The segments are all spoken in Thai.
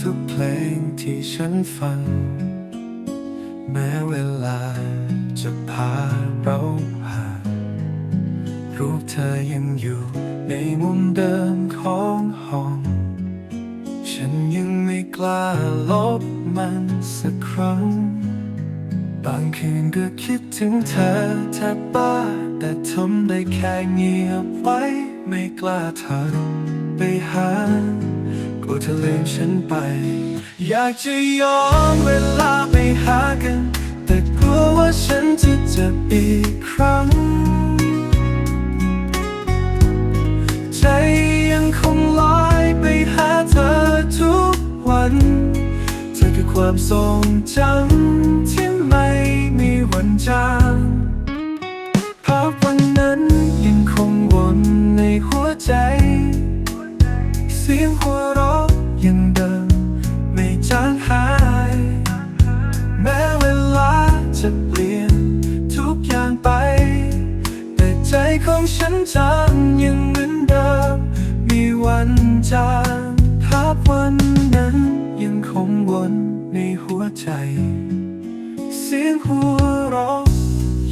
ทุกเพลงที่ฉันฟัง แม้เวลาจะพาเราห่างรูปเธอยังอยู่ในมุมเดิมของห้อง ฉันยังไม่กล้าลบมันสักครั้ง บางคืนก็คิดถึงเธอแทบบ้า แต่ทำได้แค่เงียบไว้ไม่กล้าทักไปหา วเธอลืมฉันไป อยากจะย้อนเวลาไปหากัน แต่กลัวว่าฉันจะเจ็บอีกครั้ง ใจยังคงลอยไปหาเธอทุกวัน เธอคือความทรงจำที่ จะเปลี่ยนทุกอย่างไป แต่ใจของฉันจำยังเหมือนเดิม มีวันจางภาพวันนั้นยังคงวนในหัวใจ เสียงหัวเราะ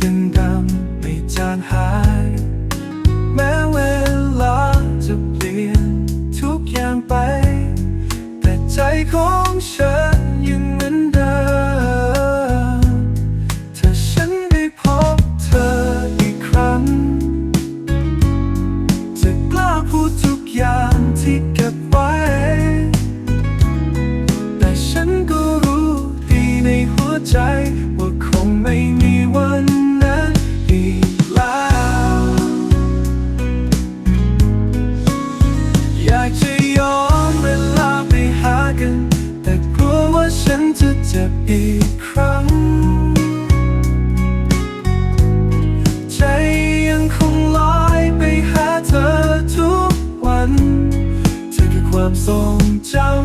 ยังดังไม่จางหาย แม้เวลาจะเปลี่ยนทุกอย่างไป แต่ใจของฉัน ที่เก็บไว้ แต่ฉันก็รู้ดีในหัวใจ ว่าคงไม่มีวันนั้นอีกแล้ว อยากจะย้อนเวลาไปหากัน แต่กลัวว่าฉันจะเจ็บอีกครั้ง 宋江